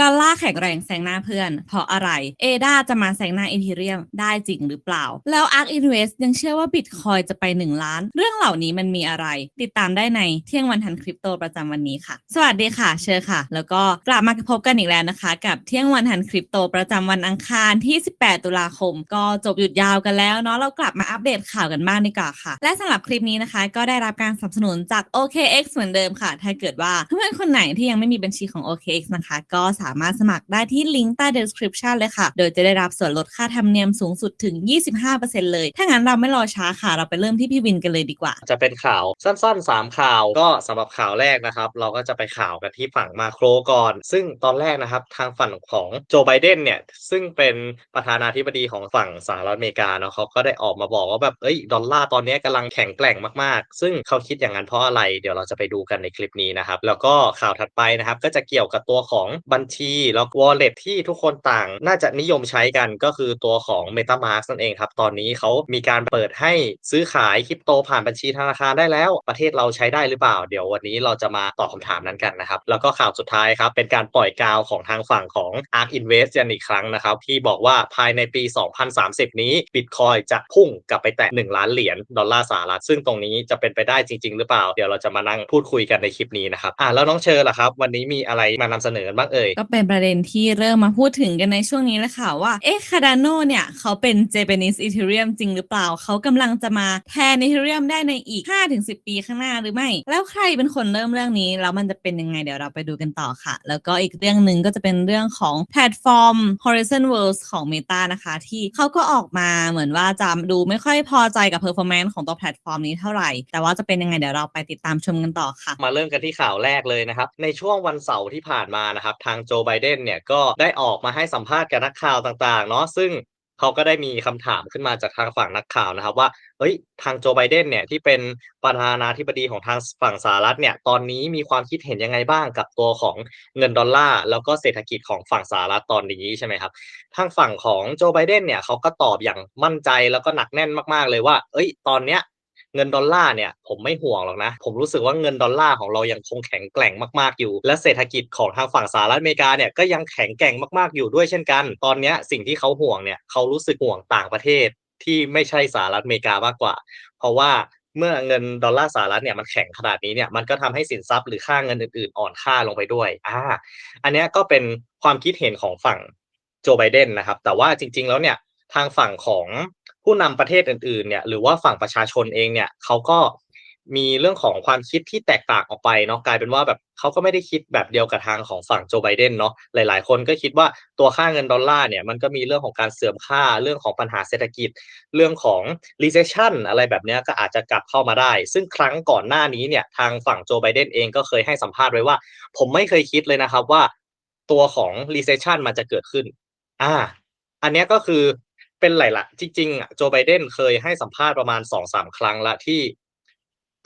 ดอลลาร์แข็งแรงแซงหน้าเพื่อน เพราะอะไรเอดาจะมาแซงหน้าอีเทเรียมได้จริงหรือเปล่า แล้ว ARK Invest ยังเชื่อว่าบิตคอยจะไป 1 ล้าน เรื่องเหล่านี้มันมีอะไร ติดตามได้ในเที่ยงวันทันคริปโตประจำวันนี้ค่ะ สวัสดีค่ะ เชอร์ค่ะ แล้วก็กลับมาพบกันอีกแล้วนะคะ กับเที่ยงวันทันคริปโตประจำวันอังคารที่ 18 ตุลาคม ก็จบหยุดยาวกันแล้วเนาะเรากลับมาอัปเดตข่าวกันบ้างดีกว่าค่ะ และสำหรับคลิปนี้นะคะ ก็ได้รับการสนับสนุนจาก OKX เหมือนเดิมค่ะ ถ้าเกิดว่าเพื่อนคนไหนที่ยังไม่มีบัญชีของ OKX นะคะ ก็สาามารถสมัครได้ที่ลิงก์ใต้ description เลยค่ะ โดยจะได้รับส่วนลดค่าธรรมเนียมสูงสุดถึง 25%เลย ถ้างั้นเราไม่รอช้าค่ะ เราไปเริ่มที่พี่วินกันเลยดีกว่า จะเป็นข่าวสั้นๆ 3 ข่าว ก็สำหรับข่าวแรกนะครับ เราก็จะไปข่าวกันที่ฝั่งมาโครก่อน ซึ่งตอนแรกนะครับทางฝั่งของโจไบเดนเนี่ยซึ่งเป็นประธานาธิบดีของฝั่งสหรัฐอเมริกาเนาะเขาก็ได้ออกมาบอกว่าแบบเอ้ยดอลลาร์ตอนนี้กำลังแข็งแกร่งมากๆ ซึ่งเขาคิดอย่างนั้นเพราะอะไรเดี๋ยวเราจะไปดูกันในคลิปนี้นะครับแล้วก็ข่าวถัดไปนะครับก็จะเกี่ยวกับตัวของบัญชีแล้ว wallet ที่ทุกคนต่างน่าจะนิยมใช้กันก็คือตัวของ MetaMask นั่นเองครับ ตอนนี้เขามีการเปิดให้ซื้อขายคริปโตผ่านบัญชีธนาคารได้แล้ว ประเทศเราใช้ได้หรือเปล่า เดี๋ยววันนี้เราจะมาตอบคำถามนั้นกันนะครับ แล้วก็ข่าวสุดท้ายครับ เป็นการปล่อยกาวของทางฝั่งของ ARK Invest กันอีกครั้งนะครับ ที่บอกว่าภายในปี 2030 นี้ Bitcoin จะพุ่งกลับไปแตะ1ล้านเหรียญดอลลาร์สหรัฐซึ่งตรงนี้จะเป็นไปได้จริง ๆ หรือเปล่า เดี๋ยวเราจะมานั่งพูดคุยกันในคลิปนี้นะครับอะแล้วน้องเชอร์ล่ะครับ วันนี้มีอะไรมานำเสนอบ้างเอ่ยก็เป็นประเด็นที่เริ่มมาพูดถึงกันในช่วงนี้แล้วค่ะว่า เอ๊ะคาร์ดานโนเนี่ย เขาเป็น Japanese Ethereum จริงหรือเปล่า เขากำลังจะมาแทน Ethereum ได้ในอีก 5-10 ปีข้างหน้าหรือไม่ แล้วใครเป็นคนเริ่มเรื่องนี้ แล้วมันจะเป็นยังไงเดี๋ยวเราไปดูกันต่อค่ะ แล้วก็อีกเรื่องหนึ่งก็จะเป็นเรื่องของแพลตฟอร์ม Horizon Worlds ของ Meta นะคะ ที่เขาก็ออกมาเหมือนว่าจะดูไม่ค่อยพอใจกับ performance ของตัวแพลตฟอร์มนี้เท่าไหร่ แต่ว่าจะเป็นยังไงเดี๋ยวเราไปติดตามชมกันต่อค่ะ มาเริ่มกันที่ข่าวแรกเลยนะครับ ในช่วงวันเสาร์ที่ผ่านมานะครับทางโจไบเดนเนี่ยก็ได้ออกมาให้สัมภาษณ์กับนักข่าวต่างๆเนาะซึ่งเขาก็ได้มีคำถามขึ้นมาจากทางฝั่งนักข่าวนะครับว่าเฮ้ยทางโจไบเดนเนี่ยที่เป็นประธานาธิบดีของทางฝั่งสหรัฐเนี่ยตอนนี้มีความคิดเห็นยังไงบ้างกับตัวของเงินดอลลาร์แล้วก็เศรษฐกิจของฝั่งสหรัฐตอนนี้ใช่ไหมครับทางฝั่งของโจไบเดนเนี่ยเขาก็ตอบอย่างมั่นใจแล้วก็หนักแน่นมากๆเลยว่า เอ้ยตอนเนี้ย เงินดอลลาร์เนี่ยผมไม่ห่วงหรอกนะ ผมรู้สึกว่าเงินดอลลาร์ของเรายังคงแข็งแกร่งมากๆอยู่ และเศรษฐกิจของทางฝั่งสหรัฐอเมริกาเนี่ยก็ยังแข็งแกร่งมากๆอยู่ด้วยเช่นกัน ตอนนี้สิ่งที่เขาห่วงเนี่ยเขารู้สึกห่วงต่างประเทศที่ไม่ใช่สหรัฐอเมริกามากกว่า เพราะว่าเมื่อเงินดอลลาร์สหรัฐเนี่ยมันแข็งขนาดนี้เนี่ยมันก็ทำให้สินทรัพย์หรือค่าเงินอื่นๆ อ่อนค่าลงไปด้วยอ่าอันนี้ก็เป็นความคิดเห็นของฝั่งโจไบเดนนะครับ แต่ว่าจริง ๆ แล้วเนี่ยทางฝั่งของ ผู้นำประเทศอื่นๆเนี่ยหรือว่าฝั่งประชาชนเองเนี่ยเขาก็มีเรื่องของความคิดที่แตกต่างออกไปเนาะกลายเป็นว่าแบบเขาก็ไม่ได้คิดแบบเดียวกับทางของฝั่งโจไบเดนเนาะหลาย ๆ คนก็คิดว่าตัวค่าเงินดอลลาร์เนี่ยมันก็มีเรื่องของการเสื่อมค่าเรื่องของปัญหาเศรษฐกิจ เรื่องของ recession อะไรแบบนี้ก็อาจจะกลับเข้ามาได้ ซึ่งครั้งก่อนหน้านี้เนี่ยทางฝั่งโจไบเดนเองก็เคยให้สัมภาษณ์ไว้ว่า ผมไม่เคยคิดเลยนะครับว่า ตัวของ recession มันจะเกิดขึ้นอ่าอันนี้ก็คือ เป็นหลายๆจริงๆอะโจไบเดนเคยให้สัมภาษณ์ประมาณสองสามครั้งละที่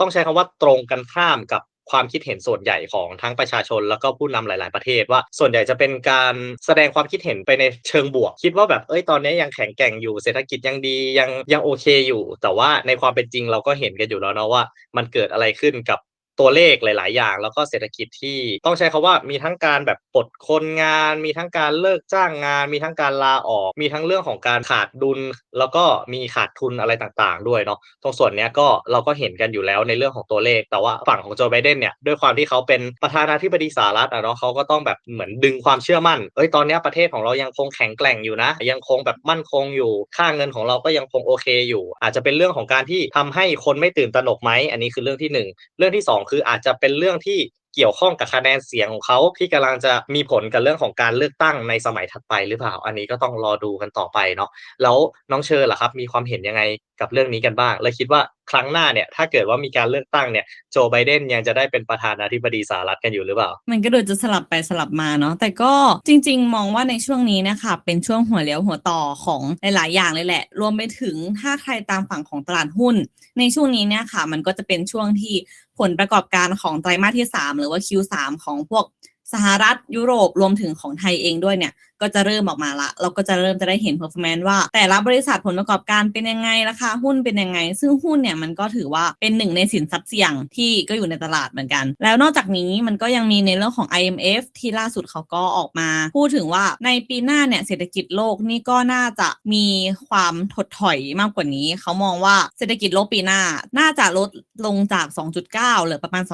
ต้องใช้คำว่าตรงกันข้ามกับความคิดเห็นส่วนใหญ่ของทั้งประชาชนแล้วก็ผู้นำหลาย ๆ ประเทศว่าส่วนใหญ่จะเป็นการแสดงความคิดเห็นไปในเชิงบวก คิดว่าแบบเอ้ยตอนนี้ยังแข็งแกร่งอยู่เศรษฐกิจยังดียังยังโอเคอยู่ แต่ว่าในความเป็นจริงเราก็เห็นกันอยู่แล้วเนาะว่า มันเกิดอะไรขึ้นกับ ตัวเลขหลาย ๆ อย่าง แล้วก็เศรษฐกิจที่ต้องใช้คาว่ามีทั้งการแบบปลดคนงาน มีทั้งการเลิกจ้างงาน มีทั้งการลาออก มีทั้งเรื่องของการขาดดุล แล้วก็มีขาดทุนอะไรต่างๆ ด้วยเนาะตรงส่วนเนี้ยก็เราก็เห็นกันอยู่แล้วในเรื่องของตัวเลข แต่ว่าฝั่งของโจไบเดนเนี่ยด้วยความที่เขาเป็นประธานาธิบดีสหรัฐอะเนาะเขาก็ต้องแบบเหมือนดึงความเชื่อมั่นเอ้ยตอนเนี้ยประเทศของเรายังคงแข็งแกร่งอยู่นะ ยังคงแบบมั่นคงอยู่ค่าเงินของเราก็ยังคงโอเคอยู่ อาจจะเป็นเรื่องของการที่ทำให้คนไม่ตื่นตระหนกไหมอันนี้คือเรื่องที่หนึ่งเรื่องที่สองคืออาจจะเป็นเรื่องที่เกี่ยวข้องกับคะแนนเสียงของเขาที่กำลังจะมีผลกับเรื่องของการเลือกตั้งในสมัยถัดไปหรือเปล่า อันนี้ก็ต้องรอดูกันต่อไปเนาะแล้วน้องเชอร์ล่ะครับ มีความเห็นยังไงกับเรื่องนี้กันบ้างเละคิดว่าครั้งหน้าเนี่ย ถ้าเกิดว่ามีการเลือกตั้งเนี่ย โจไบเดนยังจะได้เป็นประธานาธิบดีสหรัฐกันอยู่หรือเปล่า มันก็ดูจะสลับไปสลับมาเนาะแต่ก็จริง ๆ มองว่าในช่วงนี้นะคะเป็นช่วงหัวเลี้ยวหัวต่อของหลายๆอย่างเลยแหละ รวมไปถึงถ้าใครตามฝั่งของตลาดหุ้น ในช่วงนี้เนี่ยค่ะ มันก็จะเป็นช่วงที่ผลประกอบการของไตรมาสที่ 3 หรือว่า Q3 ของพวกสหรัฐยุโรปรวมถึงของไทยเองด้วยเนี่ย ก็ก็จะเริ่มออกมาละ เราก็จะเริ่มจะได้เห็น performance ว่า แต่ละบริษัทผลประกอบการเป็นยังไงราคาหุ้นเป็นยังไง ซึ่งหุ้นเนี่ยมันก็ถือว่าเป็นหนึ่งในสินทรัพย์เสี่ยงที่ก็อยู่ในตลาดเหมือนกัน แล้วนอกจากนี้มันก็ยังมีในเรื่องของ IMF ที่ล่าสุดเขาก็ออกมา พูดถึงว่าในปีหน้าเนี่ยเศรษฐกิจโลกนี่ก็น่าจะมีความถดถอยมากกว่านี้ เขามองว่าเศรษฐกิจโลกปีหน้า น่าจะลดลงจาก 2.9เหลือประมาณ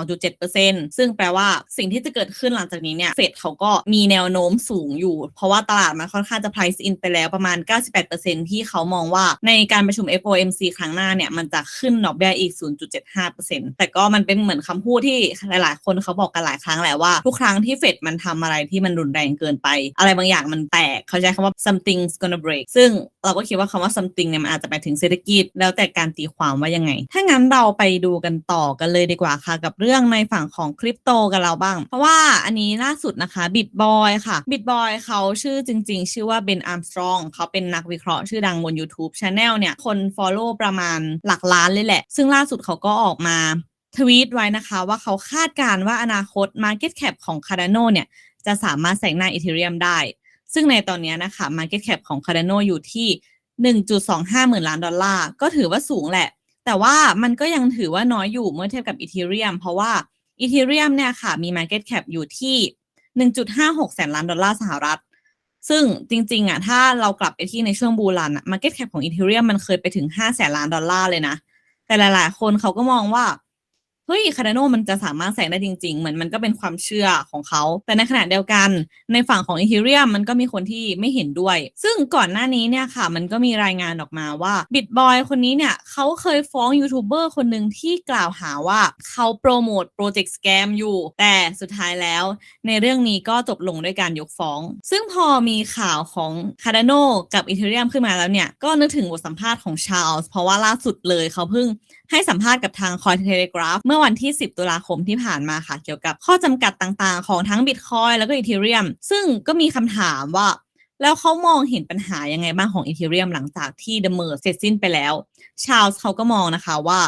2.7%ซึ่งแปลว่าสิ่งที่จะเกิดขึ้นหลังจากนี้เนี่ยเฟดเขาก็มีแนวโน้มสูงอยู่ เพราะว่าตลาดมันค่อนข้างจะ price in ไปแล้วประมาณ 98%ที่เขามองว่าในการประชุม FOMC ครั้งหน้าเนี่ยมันจะขึ้นดอกเบี้ยอีก 0.75%แต่ก็มันเป็นเหมือนคำพูดที่หลาย ๆ คนเขาบอกกันหลายครั้งแหละว่า ทุกครั้งที่เฟดมันทำอะไรที่มันรุนแรงเกินไป อะไรบางอย่างมันแตก เขาใช้คำว่า something's gonna break ซึ่งเราก็คิดว่าคำว่า something เนี่ยมันอาจจะไปถึงเศรษฐกิจ แล้วแต่การตีความว่ายังไง ถ้างั้นเราไปดูกันต่อกันเลยดีกว่าค่ะ กับเรื่องในฝั่งของคริปโตกันเราบ้าง เพราะว่าอันนี้ล่าสุดนะคะ Bitboy ค่ะ Bitboy เขาชื่อจริง ๆ ชื่อว่า Ben Armstrong เขาเป็นนักวิเคราะห์ชื่อดังบน YouTube Channel เนี่ย คน follow ประมาณหลักล้านเลยแหละ ซึ่งล่าสุดเขาก็ออกมาทวีตไว้นะคะ ว่าเขาคาดการณ์ว่าอนาคต Market Cap ของ Cardano เนี่ย จะสามารถแซงหน้า Ethereum ได้ ซึ่งในตอนนี้นะคะ Market Cap ของ Cardano อยู่ที่ 1.25 หมื่นล้านดอลลาร์ก็ถือว่าสูงแหละ แต่ว่ามันก็ยังถือว่าน้อยอยู่เมื่อเทียบกับ Ethereum เพราะว่า Ethereum เนี่ยค่ะมี Market Cap อยู่ที่ 1.56 แสนล้านดอลลาร์สหรัฐ ซึ่งจริง ๆ อะ ถ้าเรากลับไปที่ในช่วงบูรันอะ Market Cap ของ Ethereum มันเคยไปถึง5แสนล้านดอลลาร์เลยนะ แต่หลาย ๆ คนเขาก็มองว่า เฮ้ยคาร์ดโนมันจะสามารถแซงได้จริง ๆ เหมือนมันก็เป็นความเชื่อของเขา แต่ในขณะเดียวกันในฝั่งของอีเทเรียมมันก็มีคนที่ไม่เห็นด้วย ซึ่งก่อนหน้านี้เนี่ยค่ะ มันก็มีรายงานออกมาว่าบิตบอยคนนี้เนี่ยเขาเคยฟ้องยูทูบเบอร์คนหนึ่งที่กล่าวหาว่าเขาโปรโมทโปรเจกต์สแกมอยู่ แต่สุดท้ายแล้ว ในเรื่องนี้ก็จบลงด้วยการยกฟ้อง ซึ่งพอมีข่าวของ Cardano กับ Ethereum ขึ้นมาแล้วเนี่ยก็นึกถึงบทสัมภาษณ์ของชาลส์เพราะว่าล่าสุดเลยเขาเพิ่ง ให้สัมภาษณ์กับทาง Cointelegraph เมื่อวันที่ 10 ตุลาคมที่ผ่านมาค่ะ เกี่ยวกับข้อจำกัดต่างๆ ของทั้ง Bitcoin แล้วก็ Ethereum ซึ่งก็มีคำถามว่า แล้วเขามองเห็นปัญหายังไงบ้างของ Ethereum หลังจากที่ The Merge เสร็จสิ้นไปแล้ว ชาลส์เขาก็มองนะคะว่า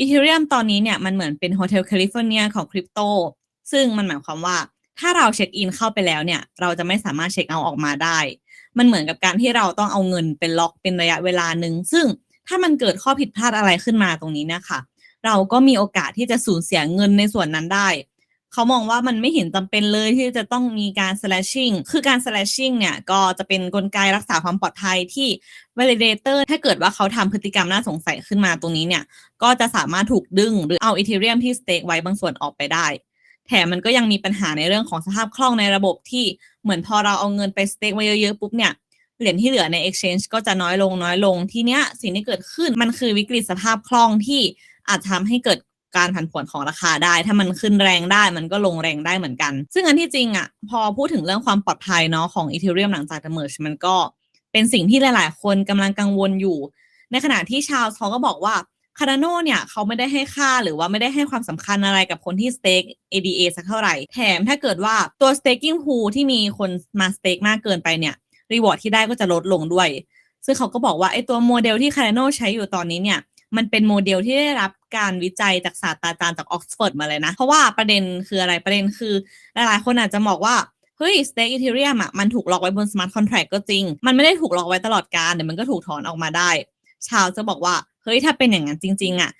Ethereum ตอนนี้เนี่ยมันเหมือนเป็นโฮเทลแคลิฟอร์เนียของคริปโตซึ่งมันหมายความว่าถ้าเราเช็คอินเข้าไปแล้วเนี่ย เราจะไม่สามารถเช็คเอาออกมาได้ มันเหมือนกับการที่เราต้องเอาเงินเป็นล็อกเป็นระยะเวลาหนึ่งซึ่ง ถ้ามันเกิดข้อผิดพลาดอะไรขึ้นมาตรงนี้นะคะเราก็มีโอกาสที่จะสูญเสียเงินในส่วนนั้นได้เขามองว่ามันไม่เห็นจำเป็นเลยที่จะต้องมีการ slashing คือการ slashing เนี่ย ก็จะเป็นนกลไกรักษาความปลอดภัยที่ validator ถ้าเกิดว่าเขาทำพฤติกรรมน่าสงสัยขึ้นมาตรงนี้เนี่ย ก็จะสามารถถูกดึงหรือเอา Ethereum ที่ stake ไว้บางส่วนออกไปได้ แถมมันก็ยังมีปัญหาในเรื่องของสภาพคล่องในระบบที่เหมือนพอเราเอาเงินไป stake ไว้เยอะๆปุ๊บเนี่ย เหรียญที่เหลือใน exchange ก็จะน้อยลงน้อยลงทีเนี้ยสิ่งที่เกิดขึ้นมันคือวิกฤตสภาพคล่องที่อาจทำให้เกิดการผันผวนของราคาได้ ถ้ามันขึ้นแรงได้มันก็ลงแรงได้เหมือนกัน ซึ่งอันที่จริงอะพอพูดถึงเรื่องความปลอดภัยเนาะของ Ethereum หลังจาก The Merge มันก็เป็นสิ่งที่หลาย ๆ คนกำลังกังวลอยู่ ในขณะที่ชาวเขาก็บอกว่า Cardano เนี่ยเขาไม่ได้ให้ค่าหรือว่าไม่ได้ให้ความสำคัญอะไรกับคนที่ stake ADA สักเท่าไหร่ แถมถ้าเกิดว่าตัว staking pool ที่มีคนมา stake มากเกินไปเนี่ย รีวอร์ดที่ได้ก็จะลดลงด้วย ซึ่งเขาก็บอกว่าไอ้ตัวโมเดลที่ Cardano ใช้อยู่ตอนนี้เนี่ยมันเป็นโมเดลที่ได้รับการวิจัยจากศาสตราจารย์จากออกซฟอร์ดมาเลยนะ เพราะว่าประเด็นคืออะไรประเด็นคือ หลายๆ คนอาจจะบอกว่า เฮ้ย stake Ethereum อะมันถูกล็อกไว้บน smart contract ก็จริง มันไม่ได้ถูกล็อกไว้ตลอดกาลเดี๋ยวมันก็ถูกถอนออกมาได้ ชาวจะบอกว่า เฮ้ยถ้าเป็นอย่างนั้นจริง ๆ อะ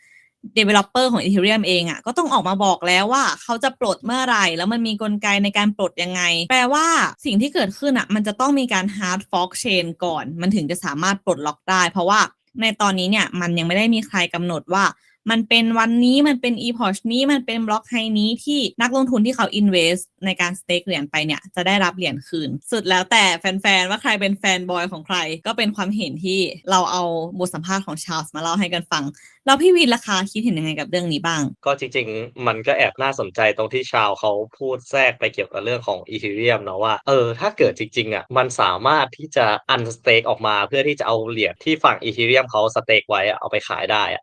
developer ของ Ethereum เองอะก็ต้องออกมาบอกแล้วว่าเขาจะปลดเมื่อไหร่ แล้วมันมีกลไกในการปลดยังไง แปลว่าสิ่งที่เกิดขึ้นอะมันจะต้องมีการ hard fork chain ก่อน มันถึงจะสามารถปลดล็อกได้ เพราะว่าในตอนนี้เนี่ยมันยังไม่ได้มีใครกำหนดว่า มันเป็นวันนี้มันเป็น e p o c h นี้มันเป็นบล็อกไฮนี้ที่นักลงทุนที่เขา invest ในการ stake เหรียญไปเนี่ยจะได้รับเหรียญคืน สุดแล้วแต่แฟนๆ ว่าใครเป็นแฟนบอยของใคร ก็เป็นความเห็นที่เราเอาบทสัมภาษณ์ของชา l ลส์มาเล่าให้กันฟัง แล้วพี่วินราคาคิดเห็นยังไงกับเรื่องนี้บ้าง ก็จริงๆ มันก็แอบน่าสนใจตรงที่ชาวเขาพูดแทรกไปเกี่ยวกับเรื่องของ Ethereum เนาะว่าเออถ้าเกิดจริงๆอะมันสามารถที่จะ unstake ออกมาเพื่อที่จะเอาเหรียญที่ฝั่ง Ethereum เขา stake ไว้เอาไปขายได้อะ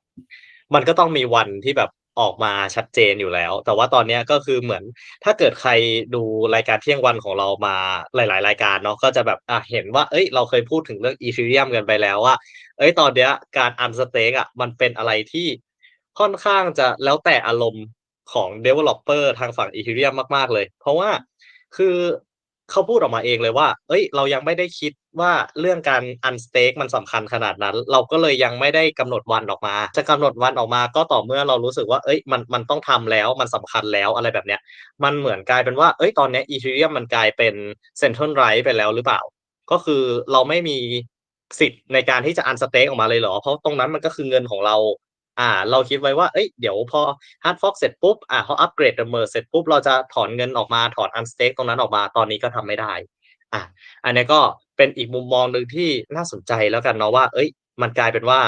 มันก็ต้องมีวันที่แบบออกมาชัดเจนอยู่แล้ว แต่ว่าตอนนี้ก็คือเหมือนถ้าเกิดใครดูรายการเที่ยงวันของเรามาหลาย ๆ รายการเนาะก็จะแบบอะเห็นว่า เอ้ย เราเคยพูดถึงเรื่อง Ethereum กันไปแล้วว่า เอ้ย ตอนเนี้ยการ unstake อะมันเป็นอะไรที่ค่อนข้างจะแล้วแต่อารมณ์ของ developer ทางฝั่ง Ethereum มาก ๆ เลย เพราะว่าคือ เขาพูดออกมาเองเลยว่า เอ้ย เรายังไม่ได้คิดว่าเรื่องการ unstake มันสำคัญขนาดนั้น เราก็เลยยังไม่ได้กำหนดวันออกมา จะกำหนดวันออกมาก็ต่อเมื่อเรารู้สึกว่า เอ้ย มัน มันต้องทำแล้ว มันสำคัญแล้วอะไรแบบเนี้ย มันเหมือนกลายเป็นว่า เอ้ย ตอนนี้ย Ethereum มันกลายเป็น central right ไปแล้วหรือเปล่า ก็คือเราไม่มีสิทธิ์ในการที่จะ unstake ออกมาเลยเหรอ เพราะตรงนั้นมันก็คือเงินของเรา อ่า เราคิดไว้ว่าเอ้ยเดี๋ยวพอ hard fork เสร็จปุ๊บอ่าเขาอัปเกรดเริ่มเสร็จปุ๊บเราจะถอนเงินออกมาถอน unstake ตรงนั้นออกมาตอนนี้ก็ทำไม่ได้อ่าอันนี้ก็เป็นอีกมุมมองหนึ่งที่น่าสนใจแล้วกันเนาะว่า เอ้ย มันกลายเป็นว่า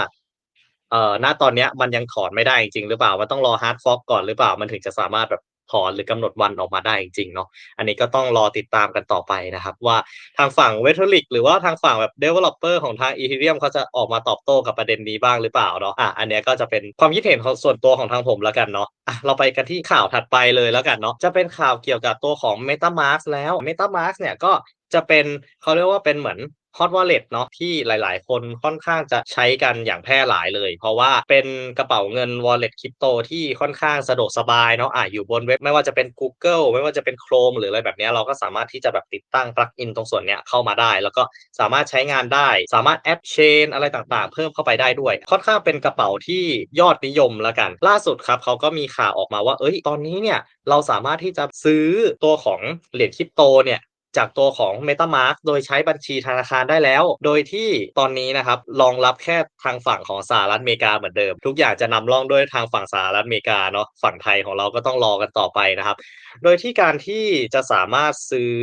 เอ่อ ณ ตอนเนี้ยมันยังถอนไม่ได้จริงหรือเปล่า มันต้องรอ hard fork ก่อนหรือเปล่า มันถึงจะสามารถแบบ ถอนหรือกำหนดวันออกมาได้จริงๆเนาะอันนี้ก็ต้องรอติดตามกันต่อไปนะครับ ว่าทางฝั่ง w e t e r l i c หรือว่าทางฝั่งแบบ developer ของทาง Ethereum เขาจะออกมาตอบโต้กับประเด็นนี้บ้างหรือเปล่าเนาะอะอันเนี้ยก็จะเป็นความคิดเห็นของส่วนตัวของทางผมแล้วกันเนาะอะเราไปกันที่ข่าวถัดไปเลยแล้วกันเนาะจะเป็นข่าวเกี่ยวกับตัวของ MetaMask แล้ว MetaMask เนี่ยก็จะเป็นเขาเรียกว่าเป็นเหมือน Hot Wallet เนาะที่หลาย ๆ คนค่อนข้างจะใช้กันอย่างแพร่หลายเลย เพราะว่าเป็นกระเป๋าเงิน Wallet Crypto ที่ค่อนข้างสะดวกสบายเนาะอะอยู่บนเว็บไม่ว่าจะเป็น Google ไม่ว่าจะเป็น Chrome หรืออะไรแบบนี้เราก็สามารถที่จะแบบติดตั้ง Plugin ตรงส่วนเนี้ยเข้ามาได้ แล้วก็สามารถใช้งานได้ สามารถ App Chain อะไรต่าง ๆ เพิ่มเข้าไปได้ด้วย ค่อนข้างเป็นกระเป๋าที่ยอดนิยมแล้วกัน ล่าสุดครับเขาก็มีข่าวออกมาว่าเอ้ยตอนนี้เนี่ยเราสามารถที่จะซื้อตัวของเหรียญคริปโตเนี่ย จากตัวของ MetaMask โดยใช้บัญชีธนาคารได้แล้ว โดยที่ตอนนี้นะครับรองรับแค่ทางฝั่งของสหรัฐอเมริกาเหมือนเดิม ทุกอย่างจะนำร่องด้วยทางฝั่งสหรัฐอเมริกาเนาะฝั่งไทยของเราก็ต้องรอกันต่อไปนะครับ โดยที่การที่จะสามารถซื้อ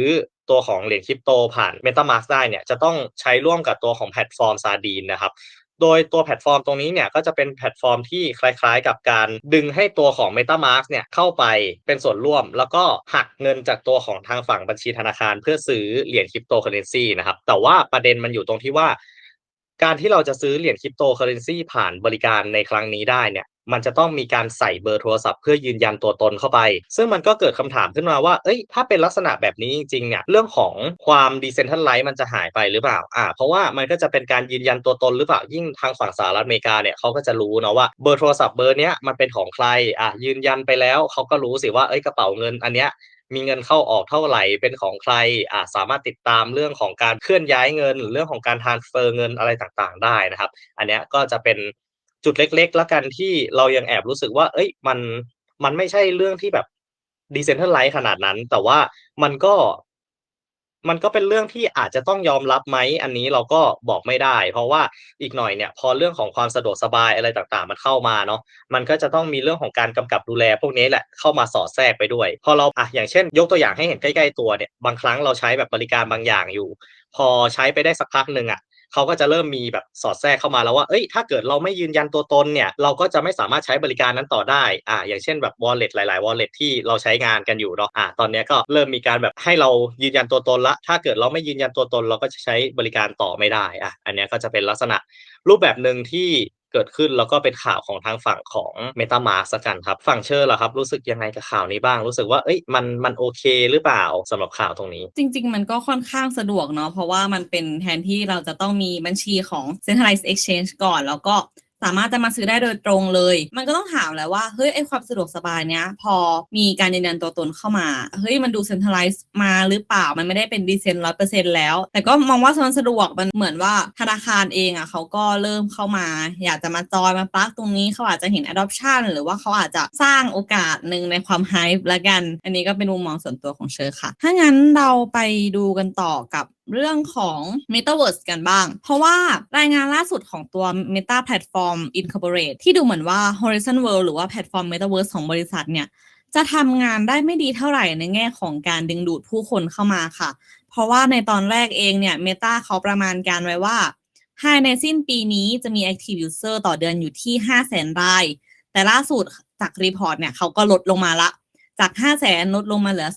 ตัวของเหรียญคริปโตผ่าน MetaMask ได้เนี่ยจะต้องใช้ร่วมกับตัวของแพลตฟอร์ม Sardine นะครับ โดยตัวแพลตฟอร์มตรงนี้เนี่ยก็จะเป็นแพลตฟอร์มที่คล้ายๆ กับการดึงให้ตัวของ MetaMask เนี่ยเข้าไปเป็นส่วนร่วม แล้วก็หักเงินจากตัวของทางฝั่งบัญชีธนาคาร เพื่อซื้อเหรียญคริปโตเคอเรนซีนะครับแต่ว่าประเด็นมันอยู่ตรงที่ว่า การที่เราจะซื้อเหรียญคริปโตเคอเรนซีผ่านบริการในครั้งนี้ได้เนี่ย มันจะต้องมีการใส่เบอร์โทรศัพท์เพื่อยืนยันตัวตนเข้าไป ซึ่งมันก็เกิดคำถามขึ้นมาว่า เอ้ย ถ้าเป็นลักษณะแบบนี้จริงๆเนี่ย เรื่องของความดิเซนทัลไลท์มันจะหายไปหรือเปล่า อ่า เพราะว่ามันก็จะเป็นการยืนยันตัวตนหรือเปล่า ยิ่งทางฝั่งสหรัฐอเมริกาเนี่ยเขาก็จะรู้เนาะว่าเบอร์โทรศัพท์เบอร์เนี้ยมันเป็นของใคร อะยืนยันไปแล้วเขาก็รู้สิว่า เอ้ย กระเป๋าเงินอันเนี้ยมีเงินเข้าออกเท่าไหร่เป็นของใครอ่าสามารถติดตามเรื่องของการเคลื่อนย้ายเงินหรือเรื่องของการ transfer เงินอะไรต่างๆ ได้นะครับ อันเนี้ยก็จะเป็น จุดเล็กๆ แล้วกันที่เรายังแอบรู้สึกว่า เอ้ย มัน มันไม่ใช่เรื่องที่แบบ decentralized ขนาดนั้น แต่ว่ามันก็ มันก็เป็นเรื่องที่อาจจะต้องยอมรับไหม อันนี้เราก็บอกไม่ได้ เพราะว่าอีกหน่อยเนี่ย พอเรื่องของความสะดวกสบายอะไรต่างๆ มันเข้ามาเนาะ มันก็จะต้องมีเรื่องของการกำกับดูแล พวกนี้แหละเข้ามาสอดแทรกไปด้วย พอเราอะอย่างเช่น ยกตัวอย่างให้เห็นใกล้ ๆ ตัวเนี่ย บางครั้งเราใช้แบบบริการบางอย่างอยู่ พอใช้ไปได้สักพักหนึ่งอะ เขาก็จะเริ่มมีแบบสอดแทรกเข้ามาแล้วว่า เอ้ย ถ้าเกิดเราไม่ยืนยันตัวตนเนี่ย เราก็จะไม่สามารถใช้บริการนั้นต่อได้ อ่า อย่างเช่นแบบ wallet หลาย ๆ wallet ที่เราใช้งานกันอยู่เนาะ อ่า ตอนนี้ก็เริ่มมีการแบบให้เรายืนยันตัวตนละ ถ้าเกิดเราไม่ยืนยันตัวตนเราก็จะใช้บริการต่อไม่ได้ อะ อันเนี้ยก็จะเป็นลักษณะรูปแบบหนึ่งที่ เกิดขึ้นแล้วก็เป็นข่าวของทางฝั่งของ MetaMask กันครับ ฝั่งเชอร์ล่ะครับ รู้สึกยังไงกับข่าวนี้บ้าง รู้สึกว่าเอ้ยมันมันโอเคหรือเปล่าสำหรับข่าวตรงนี้?จริง ๆ มันก็ค่อนข้างสะดวกเนาะเพราะว่ามันเป็นแทนที่เราจะต้องมีบัญชีของ Centralized Exchange ก่อนแล้วก็ สามารถจะมาซื้อได้โดยตรงเลย มันก็ต้องถามและว่า เฮ้ย ไอความสะดวกสบายเนี้ย พอมีการยืนยันตัวตนเข้ามา เฮ้ย มันดู Centralized มาหรือเปล่า มันไม่ได้เป็น Decent 100%แล้ว แต่ก็มองว่ามันสะดวก มันเหมือนว่าธนาคารเองอะเขาก็เริ่มเข้ามา อยากจะมาจอยมาปลั๊กตรงนี้เขาอาจจะเห็น Adoption หรือว่าเขาอาจจะสร้างโอกาสหนึ่งในความ Hype แล้วกัน อันนี้ก็เป็นมุมมองส่วนตัวของเชอร์ค่ะ ถ้างั้นเราไปดูกันต่อกับ เรื่องของ Metaverse กันบ้าง เพราะว่ารายงานล่าสุดของตัว Meta Platform Incorporate ที่ดูเหมือนว่า Horizon World หรือว่าแพลตฟอร์ม Metaverse ของบริษัทเนี่ย จะทำงานได้ไม่ดีเท่าไหร่ในแง่ของการดึงดูดผู้คนเข้ามาค่ะ เพราะว่าในตอนแรกเองเนี่ย Meta เขาประมาณการไว้ว่าภายในสิ้นปีนี้จะมี Active User ต่อเดือนอยู่ที่ 500,000 ราย แต่ล่าสุดจากรีพอร์ตเนี่ยเขาก็ลดลงมาละ จาก 500,000ลดลงมาเหลือ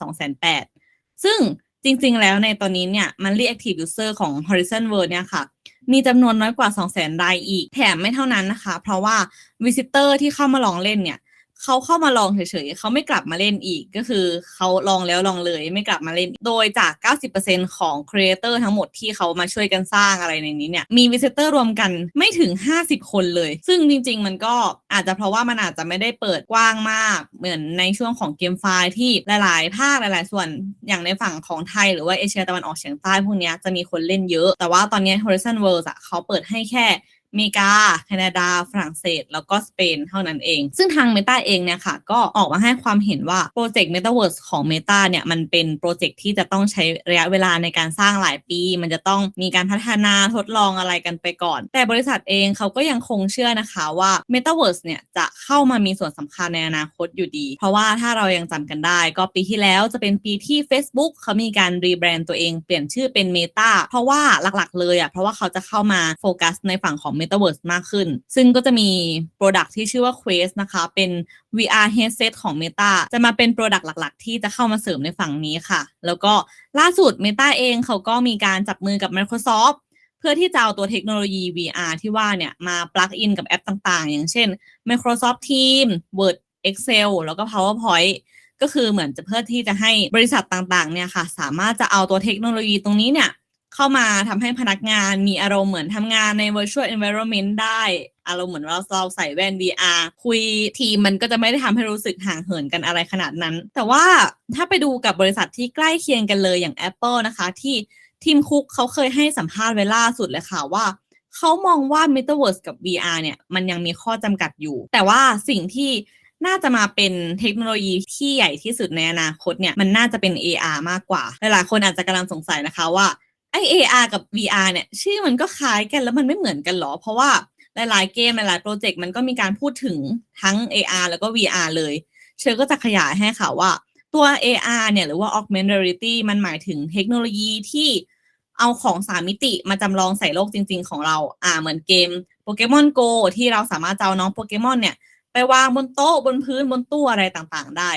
280,000ซึ่ง จริงๆ แล้วในตอนนี้เนี่ย Monthly Active User ของ Horizon World เนี่ยค่ะ มีจำนวนน้อยกว่า 200,000 รายอีก แถมไม่เท่านั้นนะคะ เพราะว่า Visitor ที่เข้ามาลองเล่นเนี่ย เขาเข้ามาลองเฉยๆเขาไม่กลับมาเล่นอีกก็คือเขาลองแล้วลองเลยไม่กลับมาเล่น โดยจาก 90%ของครีเอเตอร์ทั้งหมดที่เขามาช่วยกันสร้างอะไรในนี้เนี่ยมีวิสิเตอร์รวมกันไม่ถึง 50 คนเลย ซึ่งจริง ๆ มันก็อาจจะเพราะว่ามันอาจจะไม่ได้เปิดกว้างมาก เหมือนในช่วงของเกมไฟล์ที่หลาย ๆ ภาคหลาย ๆ ส่วนอย่างในฝั่งของไทยหรือว่าเอเชียตะวันออกเฉียงใต้พวกนี้จะมีคนเล่นเยอะ แต่ว่าตอนนี้ Horizon Worlds อะเขาเปิดให้แค่ เมกา แคนาดา ฝรั่งเศส แล้วก็สเปนเท่านั้นเอง ซึ่งทาง Meta เองเนี่ยค่ะ ก็ออกมาให้ความเห็นว่าโปรเจกต์ Metaverse ของ Meta เนี่ย มันเป็นโปรเจกต์ที่จะต้องใช้ระยะเวลาในการสร้างหลายปี มันจะต้องมีการพัฒนาทดลองอะไรกันไปก่อน แต่บริษัทเองเขาก็ยังคงเชื่อนะคะว่า Metaverse เนี่ย จะเข้ามามีส่วนสำคัญในอนาคตอยู่ดี เพราะว่าถ้าเรายังจำกันได้ ก็ปีที่แล้วจะเป็นปีที่ Facebook เขามีการรีแบรนด์ตัวเองเปลี่ยนชื่อเป็น Meta เพราะว่าหลักๆ เลยอะเพราะว่าเขาจะเข้ามาโฟกัสในฝั่งของ Metaverse มากขึ้น ซึ่งก็จะมี Product ที่ชื่อว่า Quest นะคะ เป็น VR headset ของ Meta จะมาเป็น Product หลัก ๆ ที่จะเข้ามาเสริมในฝั่งนี้ค่ะ แล้วก็ล่าสุด Meta เองเขาก็มีการจับมือกับ Microsoft เพื่อที่จะเอาตัวเทคโนโลยี VR ที่ว่าเนี่ยมา plug in กับแอปต่างๆ อย่างเช่น Microsoft Teams Word Excel แล้วก็ PowerPoint ก็คือเหมือนจะเพื่อที่จะให้บริษัทต่างๆเนี่ยค่ะ สามารถจะเอาตัวเทคโนโลยีตรงนี้เนี่ย เข้ามาทำให้พนักงานมีอารมณ์เหมือนทำงานใน virtual environment ได้ อารมณ์เหมือนเราเราใส่แว่น VR คุยทีมมันก็จะไม่ได้ทำให้รู้สึกห่างเหินกันอะไรขนาดนั้น แต่ว่าถ้าไปดูกับบริษัทที่ใกล้เคียงกันเลยอย่าง Apple นะคะ ที่ทีมคุกเขาเคยให้สัมภาษณ์ไว้ล่าสุดเลยค่ะว่าเขามองว่า Metaverse กับ VR เนี่ย มันยังมีข้อจำกัดอยู่ แต่ว่าสิ่งที่น่าจะมาเป็นเทคโนโลยีที่ใหญ่ที่สุดในอนาคตเนี่ย มันน่าจะเป็น AR มากกว่า หลายๆคนอาจจะกำลังสงสัยนะคะว่า ไอ AR กับ VR เนี่ย ชื่อมันก็คล้ายกันแล้วมันไม่เหมือนกันหรอ เพราะว่าหลาย ๆ เกมหลายๆโปรเจกต์มันก็มีการพูดถึงทั้ง AR แล้วก็ VR เลย เชอก็จะขยายให้ค่ะว่า ตัว AR เนี่ยหรือว่า augmented reality มันหมายถึงเทคโนโลยีที่เอาของสามมิติมาจำลองใส่โลกจริง ๆ ของเรา อ่าเหมือนเกมโปเกมอนโกที่เราสามารถเจะเอาน้องโปเกมอนเนี่ย ไปวางบนโต๊ะบนพื้นบนตู้อะไรต่างๆ ได้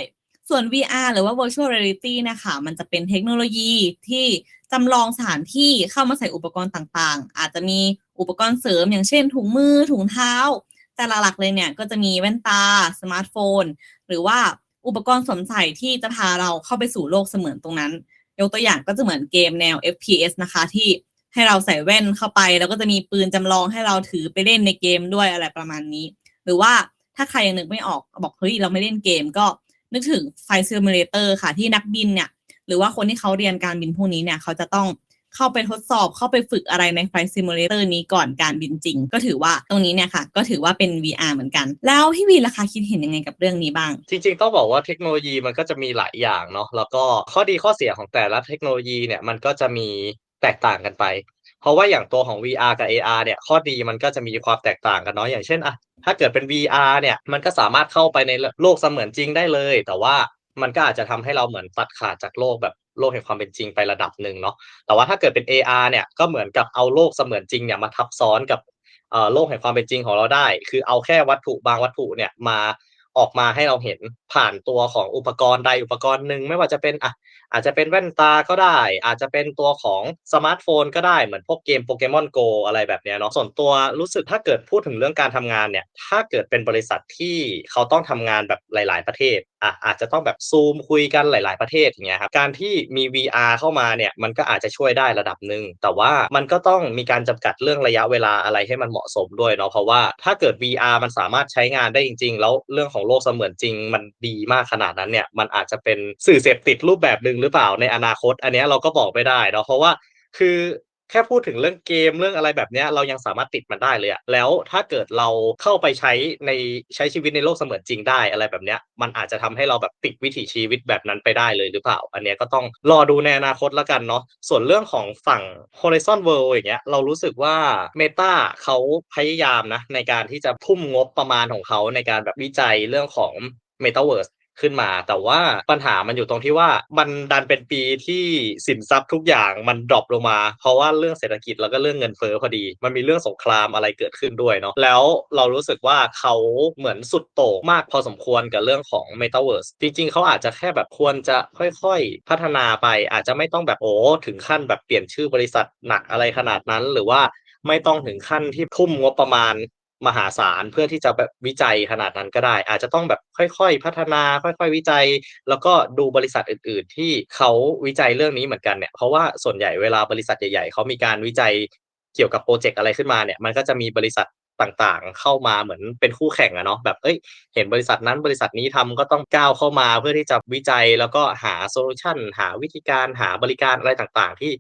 ส่วน VR หรือว่า virtual reality นะคะ มันจะเป็นเทคโนโลยีที่จำลองสถานที่เข้ามาใส่อุปกรณ์ต่างๆ อาจจะมีอุปกรณ์เสริมอย่างเช่น ถุงมือ ถุงเท้า แต่หลักๆเลยเนี่ย ก็จะมีแว่นตา สมาร์ทโฟน หรือว่าอุปกรณ์สวมใส่ที่จะพาเราเข้าไปสู่โลกเสมือนตรงนั้น ยกตัวอย่างก็จะเหมือนเกมแนว FPS นะคะที่ให้เราใส่แว่นเข้าไป แล้วก็จะมีปืนจำลองให้เราถือไปเล่นในเกมด้วยอะไรประมาณนี้ หรือว่าถ้าใครยังนึกไม่ออกบอกเฮ้ยเราไม่เล่นเกมก็ นึกถึงไฟซิมูเลเตอร์ค่ะที่นักบินเนี่ย หรือว่าคนที่เขาเรียนการบินพวกนี้เนี่ย เขาจะต้องเข้าไปทดสอบเข้าไปฝึกอะไรในไฟซิมูเลเตอร์นี้ก่อนการบินจริง ก็ถือว่าตรงนี้เนี่ยค่ะ ก็ถือว่าเป็น VR เหมือนกัน แล้วพี่วีราคาคิดเห็นยังไงกับเรื่องนี้บ้าง จริงๆต้องบอกว่าเทคโนโลยีมันก็จะมีหลายอย่างเนาะแล้วก็ข้อดีข้อเสียของแต่ละเทคโนโลยีเนี่ยมันก็จะมีแตกต่างกันไป เพราะว่าอย่างตัวของ VR กับ AR เนี่ยข้อดีมันก็จะมีความแตกต่างกันเนาะอย่างเช่นอะถ้าเกิดเป็น VR เนี่ยมันก็สามารถเข้าไปในโลกเสมือนจริงได้เลย แต่ว่ามันก็อาจจะทำให้เราเหมือนตัดขาดจากโลกแบบโลกแห่งความเป็นจริงไประดับหนึ่งเนาะแต่ว่าถ้าเกิดเป็น AR เนี่ยก็เหมือนกับเอาโลกเสมือนจริงเนี่ยมาทับซ้อนกับโลกแห่งความเป็นจริงของเราได้ คือเอาแค่วัตถุบางวัตถุเนี่ยมาออกมาให้เราเห็นผ่านตัวของอุปกรณ์ใดอุปกรณ์หนึ่งไม่ว่าจะเป็นอะ อาจจะเป็นแว่นตาก็ได้ อาจจะเป็นตัวของสมาร์ทโฟนก็ได้เหมือนพวกเกมโปเกมอนโกอะไรแบบเนี้ยเนาะส่วนตัวรู้สึกถ้าเกิดพูดถึงเรื่องการทำงานเนี่ย ถ้าเกิดเป็นบริษัทที่เขาต้องทำงานแบบหลาย ๆ ประเทศอะอาจจะต้องแบบซูมคุยกันหลาย ๆ ประเทศอย่างเงี้ยครับการที่มี VR เข้ามาเนี่ยมันก็อาจจะช่วยได้ระดับหนึ่งแต่ว่ามันก็ต้องมีการจำกัดเรื่องระยะเวลาอะไรให้มันเหมาะสมด้วยเนาะเพราะว่าถ้าเกิด VR มันสามารถใช้งานได้จริง ๆ แล้วเรื่องของโลกเสมือนจริง มันดีมากขนาดนั้นเนี่ยมันอาจจะเป็นสื่อเสพติดรูปแบบหนึ่งหรือเปล่าในอนาคต อันนี้เราก็บอกไม่ได้เนาะเพราะว่าคือแค่พูดถึงเรื่องเกมเรื่องอะไรแบบนี้เรายังสามารถติดมันได้เลยอะแล้วถ้าเกิดเราเข้าไปใช้ในใช้ชีวิตในโลกเสมือนจริงได้อะไรแบบนี้มันอาจจะทำให้เราแบบติดวิถีชีวิตแบบนั้นไปได้เลยหรือเปล่า อันนี้ก็ต้องรอดูในอนาคตแล้วกันเนาะส่วนเรื่องของฝั่ง Horizon World อย่างเงี้ยเรารู้สึกว่า Meta เขาพยายามนะในการที่จะทุ่มงบประมาณของเขาในการแบบวิจัยเรื่องของ Metaverse ขึ้นมา แต่ว่าปัญหามันอยู่ตรงที่ว่ามันดันเป็นปีที่สินทรัพย์ทุกอย่างมันดรอปลงมา เพราะว่าเรื่องเศรษฐกิจแล้วก็เรื่องเงินเฟ้อพอดี มันมีเรื่องสงครามอะไรเกิดขึ้นด้วยเนาะแล้วเรารู้สึกว่าเขาเหมือนสุดโต่งมากพอสมควรกับเรื่องของ Metaverse จริง ๆ เขาอาจจะแค่แบบควรจะค่อยๆ พัฒนาไปอาจจะไม่ต้องแบบโอ้ถึงขั้นแบบเปลี่ยนชื่อบริษัทหนักอะไรขนาดนั้นหรือว่าไม่ต้องถึงขั้นที่ทุ่มงบประมาณ มหาศาลเพื่อที่จะแบบวิจัยขนาดนั้นก็ได้ อาจจะต้องแบบค่อยๆ พัฒนา ค่อยๆ วิจัย แล้วก็ดูบริษัทอื่น ๆ ที่เขาวิจัยเรื่องนี้เหมือนกันเนี่ยเพราะว่าส่วนใหญ่เวลาบริษัทใหญ่ ๆเขามีการวิจัยเกี่ยวกับโปรเจกต์อะไรขึ้นมาเนี่ยมันก็จะมีบริษัท ต่างๆ เข้ามาเหมือนเป็นคู่แข่งอะเนาะแบบเอ้ยเห็นบริษัทนั้นบริษัทนี้ทำก็ต้องก้าวเข้ามาเพื่อที่จะวิจัยแล้วก็หาโซลูชันหาวิธีการหาบริการอะไรต่างๆ ที่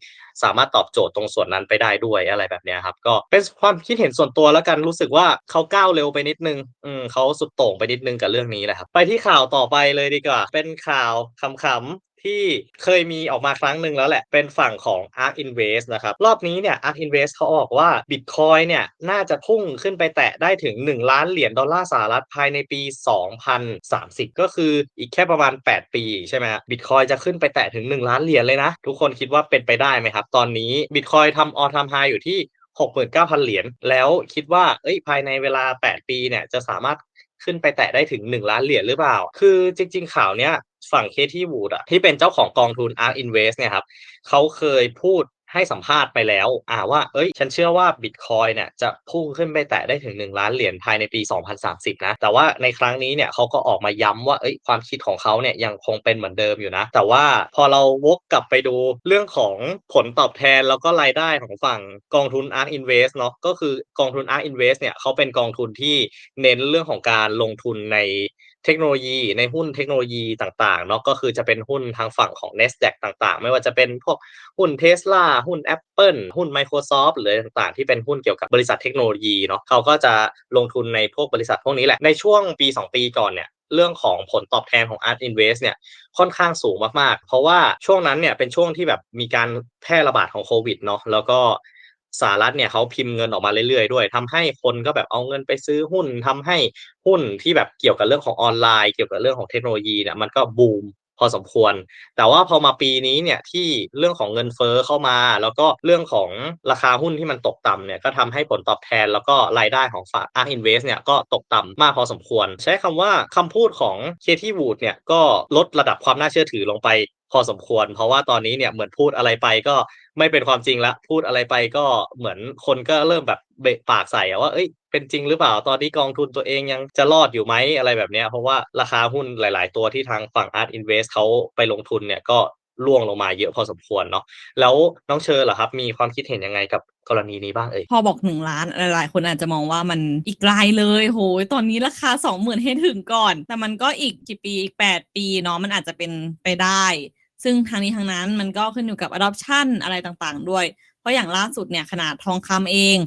สามารถตอบโจทย์ตรงส่วนนั้นไปได้ด้วยอะไรแบบเนี้ยครับก็เป็นความคิดเห็นส่วนตัวแล้วกันรู้สึกว่าเขาก้าวเร็วไปนิดนึงอืมเขาสุดโต่งไปนิดนึงกับเรื่องนี้แหละครับไปที่ข่าวต่อไปเลยดีกว่า เป็นข่าวขำๆ ที่เคยมีออกมาครั้งหนึ่งแล้วแหละ เป็นฝั่งของ ARK Invest นะครับ รอบนี้เนี่ย ARK Invest เขาบอกว่า Bitcoin เนี่ยน่าจะพุ่งขึ้นไปแตะได้ถึง 1 ล้านเหรียญดอลลาร์สหรัฐภายในปี 2030 ก็คืออีกแค่ประมาณ 8 ปี ใช่ไหมฮะ Bitcoin จะขึ้นไปแตะถึง 1 ล้านเหรียญเลยนะ ทุกคนคิดว่าเป็นไปได้ไหมครับ ตอนนี้ Bitcoin ทำ all time high อยู่ที่ 69,000 เหรียญ แล้วคิดว่า เอ้ย ภายในเวลา 8 ปี เนี่ย จะสามารถ ขึ้นไปแตะได้ถึง 1 ล้านเหรียญหรือเปล่า คือจริง ๆ ข่าวเนี้ยฝั่งเคที่วูดอะที่เป็นเจ้าของกองทุน ARK Invest เนี่ยครับเขาเคยพูด ให้สัมภาษณ์ไปแล้ว อ่าว่า เอ้ย ฉันเชื่อว่า Bitcoin เนี่ยจะพุ่งขึ้นไปแตะได้ถึง 1 ล้านเหรียญภายในปี 2030 นะ แต่ว่าในครั้งนี้เนี่ยเขาก็ออกมาย้ำว่า เอ้ย ความคิดของเขาเนี่ยยังคงเป็นเหมือนเดิมอยู่นะ แต่ว่าพอเราวกกลับไปดูเรื่องของผลตอบแทนแล้วก็รายได้ของฝั่งกองทุน ARK Invest เนาะ ก็คือกองทุน ARK Invest เนี่ยเขาเป็นกองทุนที่เน้นเรื่องของการลงทุนใน เทคโนโลยีในหุ้นเทคโนโลยีต่างๆเนาะก็คือจะเป็นหุ้นทางฝั่งของ NASDAQ ต่างๆ ไม่ว่าจะเป็นพวกหุ้น Tesla หุ้น Apple หุ้น Microsoft หรือต่างๆ ที่เป็นหุ้นเกี่ยวกับบริษัทเทคโนโลยีเนาะเขาก็จะลงทุนในพวกบริษัทพวกนี้แหละ ในช่วงปี 2 ปีก่อนเนี่ยเรื่องของผลตอบแทนของ ARK Invest เนี่ยค่อนข้างสูงมากๆ เพราะว่าช่วงนั้นเนี่ยเป็นช่วงที่แบบมีการแพร่ระบาดของโควิดเนาะแล้วก็ สหรัฐเนี่ยเขาพิมพ์เงินออกมาเรื่อยๆ ด้วยทำให้คนก็แบบเอาเงินไปซื้อหุ้นทำให้หุ้นที่แบบเกี่ยวกับเรื่องของออนไลน์ เกี่ยวกับเรื่องของเทคโนโลยีเนี่ยมันก็บูมพอสมควร แต่ว่าพอมาปีนี้เนี่ยที่เรื่องของเงินเฟ้อเข้ามา แล้วก็เรื่องของราคาหุ้นที่มันตกต่ำเนี่ยก็ทำให้ผลตอบแทนแล้วก็รายได้ของฝั่ง ARK Invest เนี่ยก็ตกต่ำมากพอสมควร ใช้คำว่าคำพูดของเคที่วูดเนี่ยก็ลดระดับความน่าเชื่อถือลงไปพอสมควร เพราะว่าตอนนี้เนี่ยเหมือนพูดอะไรไปก็ ไม่เป็นความจริงละพูดอะไรไปก็เหมือนคนก็เริ่มแบบเบะปากใส่อะว่าเอ้ยเป็นจริงหรือเปล่าตอนนี้กองทุนตัวเองยังจะรอดอยู่ไหมอะไรแบบเนี้ยเพราะว่าราคาหุ้นหลาย ๆ ตัวที่ทางฝั่ง ARK Invest เขาไปลงทุนเนี่ยก็ร่วงลงมาเยอะพอสมควรเนาะแล้วน้องเชอร์เหรอครับ มีความคิดเห็นยังไงกับกรณีนี้บ้างเอ่ยพอบอกหนึ่งล้านหลายๆ คนอาจจะมองว่ามันอีกไกลเลยโหยตอนนี้ราคาสองหมื่นให้ถึงก่อน แต่มันก็อีกกี่ปีอีกแปดปีเนาะมันอาจจะเป็นไปได้ ซึ่งทางนี้ทางนั้นมันก็ขึ้นอยู่กับ adoption อะไรต่างๆ ด้วย เพราะอย่างล่าสุดเนี่ยขนาดทองคำเอง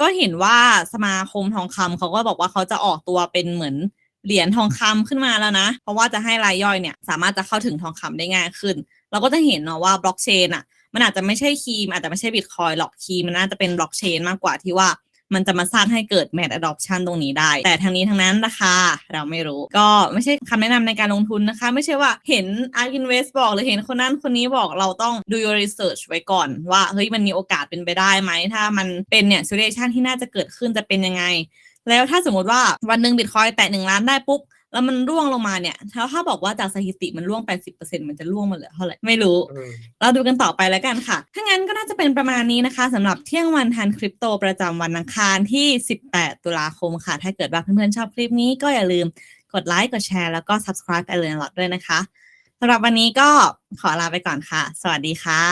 ก็เห็นว่าสมาคมทองคำเขาก็บอกว่าเขาจะออกตัวเป็นเหมือนเหรียญทองคำขึ้นมาแล้วนะ เพราะว่าจะให้รายย่อยเนี่ยสามารถจะเข้าถึงทองคำได้ง่ายขึ้น เราก็จะเห็นเนาะว่าบล็อกเชนอะมันอาจจะไม่ใช่คีมอาจจะไม่ใช่บิตคอยหรอกคีย์มันน่าจะเป็นบล็อกเชนมากกว่าที่ว่า มันจะมาสร้างให้เกิด Mad adoption ตรงนี้ได้ แต่ทางนี้ทางนั้นราคาเราไม่รู้ ก็ไม่ใช่คำแนะนำในการลงทุนนะคะ ไม่ใช่ว่าเห็น ARK Invest บอกหรือเห็นคนนั้นคนนี้บอกเราต้องดู your research ไว้ก่อน ว่าเฮ้ยมันมีโอกาสเป็นไปได้ไหม ถ้ามันเป็นเนี่ย situation ที่น่าจะเกิดขึ้นจะเป็นยังไงแล้วถ้าสมมติว่าวันหนึ่งบิตคอยแตะหนึ่งล้านได้ปุ๊บ แล้วมันร่วงลงมาเนี่ยถ้าถ้าบอกว่าจากสถิติมันร่วง 80%มันจะร่วงมาเหลือเท่าไหร่ไม่รู้ เราดูกันต่อไปแล้วกันค่ะ ถ้างั้นก็น่าจะเป็นประมาณนี้นะคะสำหรับเที่ยงวันทันคริปโตประจำวันอังคารที่ 18 ตุลาคมค่ะ ถ้าเกิดว่าเพื่อนๆชอบคลิปนี้ก็อย่าลืมกดไลค์กดแชร์แล้วก็ subscribe ไปเลยนหลอดด้วยนะคะสำหรับวันนี้ก็ขอลาไปก่อนค่ะ สวัสดีค่ะ